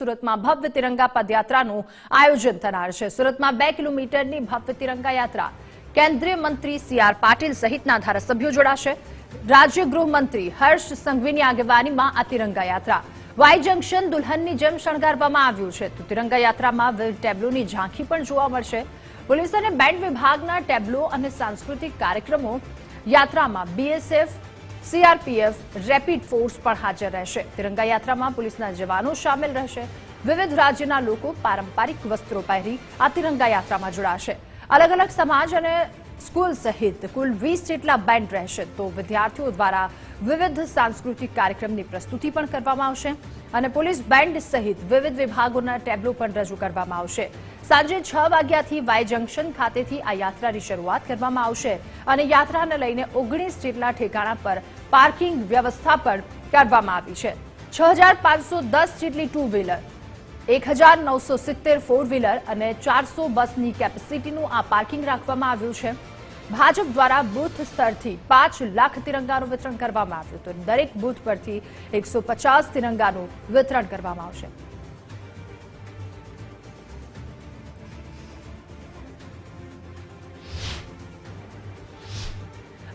સુરતમાં ભવ્ય તિરંગા પદયાત્રાનું આયોજન થનાર છે. સુરતમાં બે કિલોમીટરની ભવ્ય તિરંગા યાત્રા કેન્દ્રીય મંત્રી સી આર પાટીલ સહિતના ધારાસભ્યો જોડાશે. રાજ્ય ગૃહમંત્રી હર્ષ સંઘવીની આગેવાનીમાં આ તિરંગા યાત્રા. વાય જંકશન દુલ્હનની જેમ શણગારવામાં આવ્યું છે. તો તિરંગા યાત્રામાં વિવિધ ટેબ્લોની ઝાંખી પણ જોવા મળશે. પોલીસ અને બેન્ડ વિભાગના ટેબ્લો અને સાંસ્કૃતિક કાર્યક્રમો યાત્રામાં બીએસએફ સીઆરપીએફ રેપિડ ફોર્સ પણ હાજર રહેશે. તિરંગા યાત્રામાં પોલીસના જવાનો સામેલ રહેશે. વિવિધ રાજ્યના લોકો પારંપરિક વસ્ત્રો પહેરી આ તિરંગા યાત્રામાં જોડાશે. અલગ અલગ સમાજ અને સ્કૂલ સહિત કુલ વીસ જેટલા બેન્ડ રહેશે તો વિદ્યાર્થીઓ દ્વારા વિવિધ સાંસ્કૃતિક કાર્યક્રમની પ્રસ્તુતિ પણ કરવામાં આવશે અને પોલીસ બેન્ડ સહિત વિવિધ વિભાગોના ટેબ્લો પણ રજૂ કરવામાં આવશે. સાંજે છ વાગ્યાથી વાય જંકશન ખાતેથી આ યાત્રાની શરૂઆત કરવામાં આવશે અને યાત્રાને લઈને ઓગણીસ જેટલા ઠેકાણા પર પાર્કિંગ વ્યવસ્થા પણ કરવામાં આવી છે. છ હજાર પાંચસો દસ જેટલી ટુ વ્હીલર એક હજાર નવસો સિત્તેર ફોર વ્હીલર અને ચારસો બસની કેપેસિટીનું આ પાર્કિંગ રાખવામાં આવ્યું છે. ભાજપ દ્વારા બૂથ સ્તરથી પાંચ લાખ તિરંગાનું વિતરણ કરવામાં આવ્યું હતું. દરેક બૂથ પરથી એકસો પચાસ તિરંગાનું વિતરણ કરવામાં આવશે.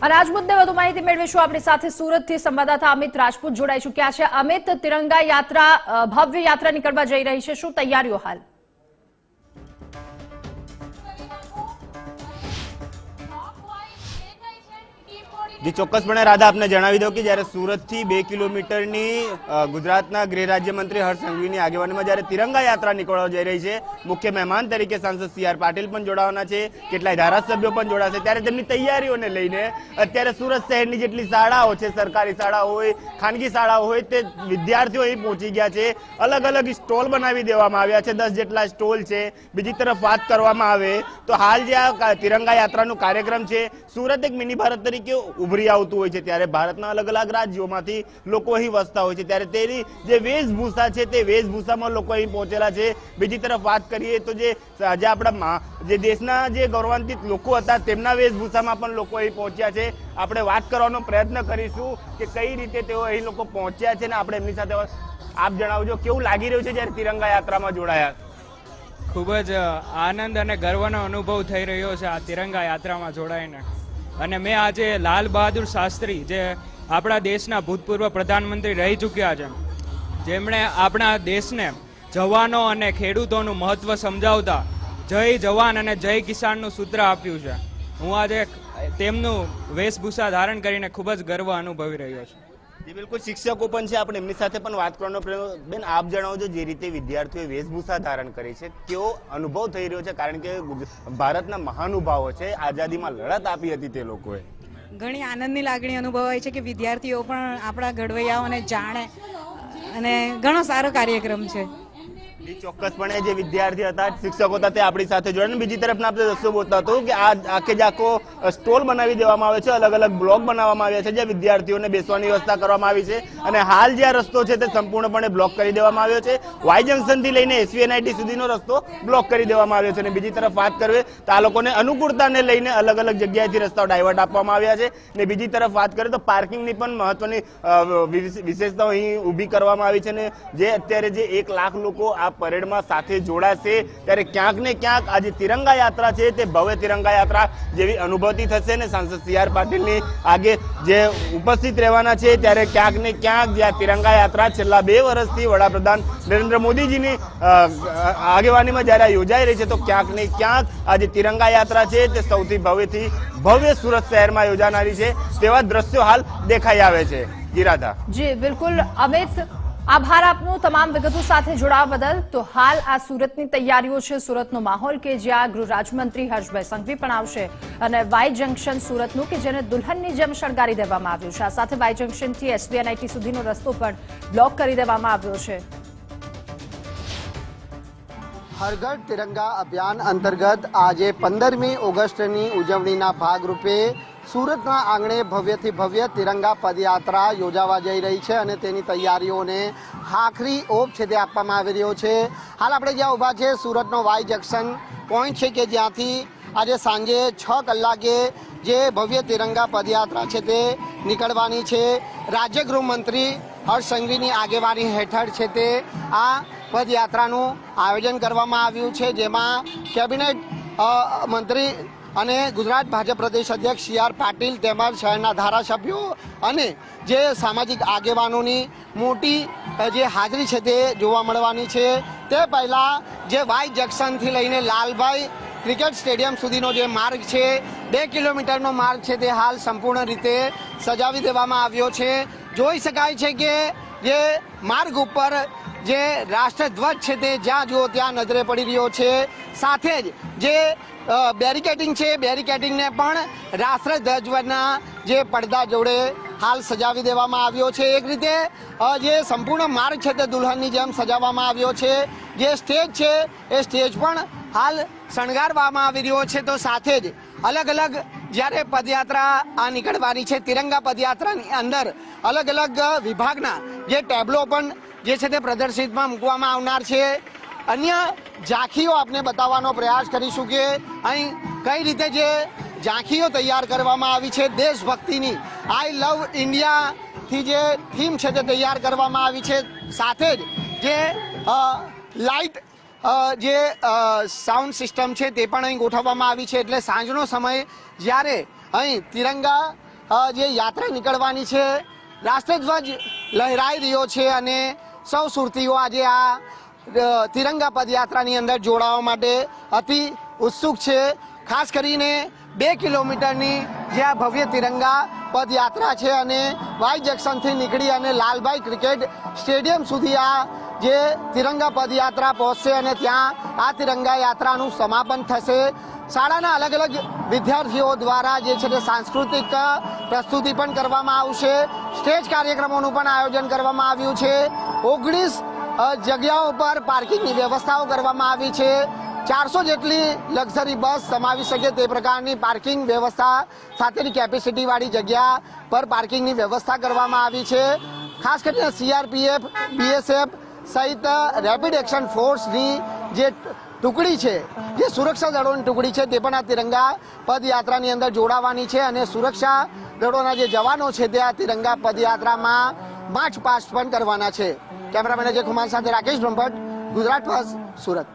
અને આજ મુદ્દે વધુ માહિતી મેળવીશું આપણી સાથે સુરતથી સંવાદદાતા અમિત રાજપૂત જોડાઈ ચુક્યા છે. અમિત, તિરંગા યાત્રા ભવ્ય યાત્રા નીકળવા જઈ રહી છે. શું તૈયારીઓ હાલ? જી, ચોક્કસપણે રાધા, આપને જણાવી દઉં કે જ્યારે સુરતથી બે કિલોમીટરની ગુજરાતના ગૃહ રાજ્યમંત્રી હર્ષ સંઘવીની આગેવાનીમાં જ્યારે તિરંગા યાત્રા નીકળવા જઈ રહી છે, મુખ્ય મહેમાન તરીકે સાંસદ સી આર પાટીલ પણ જોડાવાના છે, કેટલાય ધારાસભ્યો પણ જોડાશે ત્યારે તેમની તૈયારીઓને લઈને અત્યારે સુરત શહેરની જેટલી શાળાઓ છે, સરકારી શાળાઓ હોય, ખાનગી શાળાઓ હોય, તે વિદ્યાર્થીઓ અહીં પહોંચી ગયા છે અલગ અલગ સ્ટોલ બનાવી દેવામાં આવ્યા છે, દસ જેટલા સ્ટોલ છે, બીજી તરફ વાત કરવામાં આવે, તો હાલ જે આ તિરંગા યાત્રાનો કાર્યક્રમ છે, સુરત એક મિની ભારત તરીકે ઉભરી આવતું હોય છે ત્યારે ભારતના અલગ અલગ રાજ્યોમાંથી લોકો અહીં વસતા હોય છે. ત્યારે તેની જે વેશભૂષા છે તે વેશભૂષામાં લોકો અહીં પહોંચેલા છે. બીજી તરફ વાત કરીએ તો જે આજે આપણા જે દેશના જે ગૌરવાન્વિત લોકો હતા તેમના વેશભૂષામાં પણ લોકો અહીં પહોંચ્યા છે. આપણે વાત કરવાનો પ્રયત્ન કરીશું કે કઈ રીતે તેઓ અહીં લોકો પહોંચ્યા છે ને આપણે એમની સાથે આપ જણાવજો, કેવું લાગી રહ્યું છે જ્યારે તિરંગા યાત્રામાં જોડાયા? ખૂબ જ આનંદ અને ગર્વનો અનુભવ થઈ રહ્યો છે આ તિરંગા યાત્રામાં જોડાઈને. અને મેં આજે લાલ બહાદુર શાસ્ત્રી, જે આપણા દેશના ભૂતપૂર્વ પ્રધાનમંત્રી રહી ચૂક્યા છે, જેમણે આપણા દેશને જવાનો અને ખેડૂતોનું મહત્ત્વ સમજાવતા જય જવાન અને જય કિસાનનું સૂત્ર આપ્યું છે. હું આજે તેમનું વેશભૂષા ધારણ કરીને ખૂબ જ ગર્વ અનુભવી રહ્યો છું. જી, બિલકુલ. શિક્ષકો પણ છે, આપણે એમની સાથે પણ વાત કરવાનો પ્રયત્ન બેન, આપ જણાવજો જે રીતે વિદ્યાર્થીઓએ વેશભૂષા ધારણ કરી છે કેવો અનુભવ થઈ રહ્યો છે, કારણ કે ભારતના મહાનુભાવો છે, આઝાદીમાં લડત આપી હતી તે લોકોએ. ઘણી આનંદની લાગણી અનુભવાય છે કે વિદ્યાર્થીઓ પણ આપણા ઘડવૈયાઓને જાણે અને ઘણો સારો કાર્યક્રમ છે. ચોક્કસપણે જે વિદ્યાર્થી હતા, શિક્ષકો હતા, તે આપણી સાથે જોડાયા. અને બીજી તરફના આપણે દસ્તો બોલતા હતું કે આ આખે જ આખો સ્ટોલ બનાવી દેવામાં આવે છે અલગ અલગ બ્લોક બનાવવામાં આવ્યા છે જે વિદ્યાર્થીઓને બેસવાની વ્યવસ્થા કરવામાં આવી છે. અને હાલ જે આ રસ્તો છે, તે સંપૂર્ણપણે બ્લોક કરી દેવામાં આવ્યો છે. વાય જંકશનથી લઈને એસવીએનઆઈટી સુધીનો રસ્તો બ્લોક કરી દેવામાં આવ્યો છે. અને બીજી તરફ વાત કરીએ, તો આ લોકોને અનુકૂળતાને લઈને અલગ અલગ જગ્યાએથી રસ્તાઓ ડાયવર્ટ આપવામાં આવ્યા છે. ને બીજી તરફ વાત કરીએ, તો પાર્કિંગની પણ મહત્વની વિશેષતાઓ અહીં ઊભી કરવામાં આવી છે. ને જે અત્યારે જે એક લાખ લોકો આ પરેડમાં સાથે જોડાશે, ત્યારે ક્યાંક ને ક્યાંક આજે તિરંગા યાત્રા છે, તે ભવ્ય તિરંગા યાત્રા જેવી અનુભૂતિ થશે ને સાંસદ સી આર પાટીલની આગે જે ઉપસ્થિત રહેવાના છે, ત્યારે ક્યાંક ને ક્યાંક જે આ તિરંગા યાત્રા છેલ્લા બે વર્ષથી વડાપ્રધાન નરેન્દ્ર મોદીજીની આગેવાનીમાં જ્યારે યોજાઈ રહી છે, તો ક્યાંક ને ક્યાંક આજે તિરંગા યાત્રા છે, તે સૌથી ભવ્યથી ભવ્ય સુરત શહેરમાં યોજાનારી છે, તેવા દ્રશ્યો હાલ દેખાઈ આવે છે. જીરાધા જી, બિલકુલ અમિત આભાર આપનો તમામ વિગતો સાથે જોડાવા બદલ. તો હાલ આ સુરતની તૈયારીઓ છે, સુરતનો માહોલ કે જ્યાં ગૃહ રાજ્યમંત્રી હર્ષભાઈ સંઘવી પણ આવશે અને વાય જંકશન સુરતનું કે જેને દુલ્હનની જેમ શણગારી દેવામાં આવ્યું છે. આ સાથે વાય જંકશનથી એસબીએનઆઈટી સુધીનો રસ્તો પણ બ્લોક કરી દેવામાં આવ્યો છે. હરઘર તિરંગા અભિયાન અંતર્ગત આજે પંદરમી ઓગસ્ટની ઉજવણીના ભાગરૂપે સુરતના આંગણે ભવ્યથી ભવ્ય તિરંગા પદયાત્રા યોજાવા જઈ રહી છે અને તેની તૈયારીઓને આખરી ઓપ છે તે આપવામાં આવી રહ્યો છે. હાલ આપણે જ્યાં ઊભા છે સુરતનો વાય જંકશન પોઈન્ટ છે કે જ્યાંથી આજે સાંજે છ કલાકે જે ભવ્ય તિરંગા પદયાત્રા છે તે નીકળવાની છે. રાજ્ય ગૃહમંત્રી હર્ષ સંઘવીની આગેવાની હેઠળ છે તે આ પદયાત્રાનું આયોજન કરવામાં આવ્યું છે, જેમાં કેબિનેટ મંત્રી અને ગુજરાત ભાજપ પ્રદેશ અધ્યક્ષ સી આર પાટીલ તેમજ શહેરના ધારાસભ્યો અને જે સામાજિક આગેવાનોની મોટી જે હાજરી છે તે જોવા મળવાની છે. તે પહેલાં જે વાય જંકશનથી લઈને લાલભાઈ ક્રિકેટ સ્ટેડિયમ સુધીનો જે માર્ગ છે, બે કિલોમીટરનો માર્ગ છે તે હાલ સંપૂર્ણ રીતે સજાવી દેવામાં આવ્યો છે. જોઈ શકાય છે કે જે માર્ગ ઉપર જે રાષ્ટ્રધ્વજ છે તે જ્યાં જુઓ ત્યાં નજરે પડી રહ્યો છે. સાથે જ જે બેરિકેટિંગ છે બેરિકેટિંગને પણ રાષ્ટ્રધ્વજના જે પડદા જોડે હાલ સજાવી દેવામાં આવ્યો છે. એક રીતે જે સંપૂર્ણ માર્ગ છે તે દુલ્હનની જેમ સજાવવામાં આવ્યો છે. જે સ્ટેજ છે, એ સ્ટેજ પણ હાલ શણગારવામાં આવી રહ્યો છે. તો સાથે જ અલગ અલગ જ્યારે પદયાત્રા આ નીકળવાની છે, તિરંગા પદયાત્રાની અંદર અલગ અલગ વિભાગના જે ટેબલો પણ જે છે તે પ્રદર્શિતમાં મૂકવામાં આવનાર છે. અન્ય ઝાંખીઓ આપને બતાવવાનો પ્રયાસ કરીશું કે અહીં કઈ રીતે જે ઝાંખીઓ તૈયાર કરવામાં આવી છે, દેશભક્તિની. આઈ લવ ઇન્ડિયાથી જે થીમ છે તે તૈયાર કરવામાં આવી છે. સાથે જ જે લાઇટ જે સાઉન્ડ સિસ્ટમ છે તે પણ અહીં ગોઠવવામાં આવી છે. એટલે સાંજનો સમય જ્યારે અહીં તિરંગા જે યાત્રા નીકળવાની છે, રાષ્ટ્રધ્વજ લહેરાઈ રહ્યો છે અને સૌ સુરતીઓ આજે આ તિરંગા પદયાત્રાની અંદર જોડાવા માટે અતિ ઉત્સુક છે. ખાસ કરીને બે કિલોમીટરની જે આ ભવ્ય તિરંગા પદયાત્રા છે અને વાય જંકશનથી નીકળી અને લાલભાઈ ક્રિકેટ સ્ટેડિયમ સુધી આ જે તિરંગા પદયાત્રા પહોંચશે અને ત્યાં આ તિરંગા યાત્રાનું સમાપન થશે. શાળાના અલગ અલગ વિદ્યાર્થીઓ દ્વારા જે છે તે સાંસ્કૃતિક પ્રસ્તુતિ પણ કરવામાં આવશે. સ્ટેજ કાર્યક્રમોનું પણ આયોજન કરવામાં આવ્યું છે. ઓગણીસ જગ્યાઓ પર પાર્કિંગની વ્યવસ્થાઓ કરવામાં આવી છે. ચારસો જેટલી લક્ઝરી બસ સમાવી શકે તે પ્રકારની પાર્કિંગ વ્યવસ્થા સાથેની કેપેસિટીવાળી જગ્યા પર પાર્કિંગની વ્યવસ્થા કરવામાં આવી છે. ખાસ કરીને સીઆરપીએફ, બીએસએફ સહિત રેપિડ એક્શન ફોર્સની જે ટુકડી છે, જે સુરક્ષા દળોની ટુકડી છે, તે પણ આ તિરંગા પદયાત્રાની અંદર જોડાવાની છે અને સુરક્ષા દળોના જે જવાનો છે, તે આ તિરંગા પદયાત્રામાં માર્ચ પાસ્ટ પણ કરવાના છે. કેમેરામેન અજય કુમાર સાથે રાકેશ બ્રહ્મભટ્ટ, ગુજરાત ફર્સ્ટ સુરત.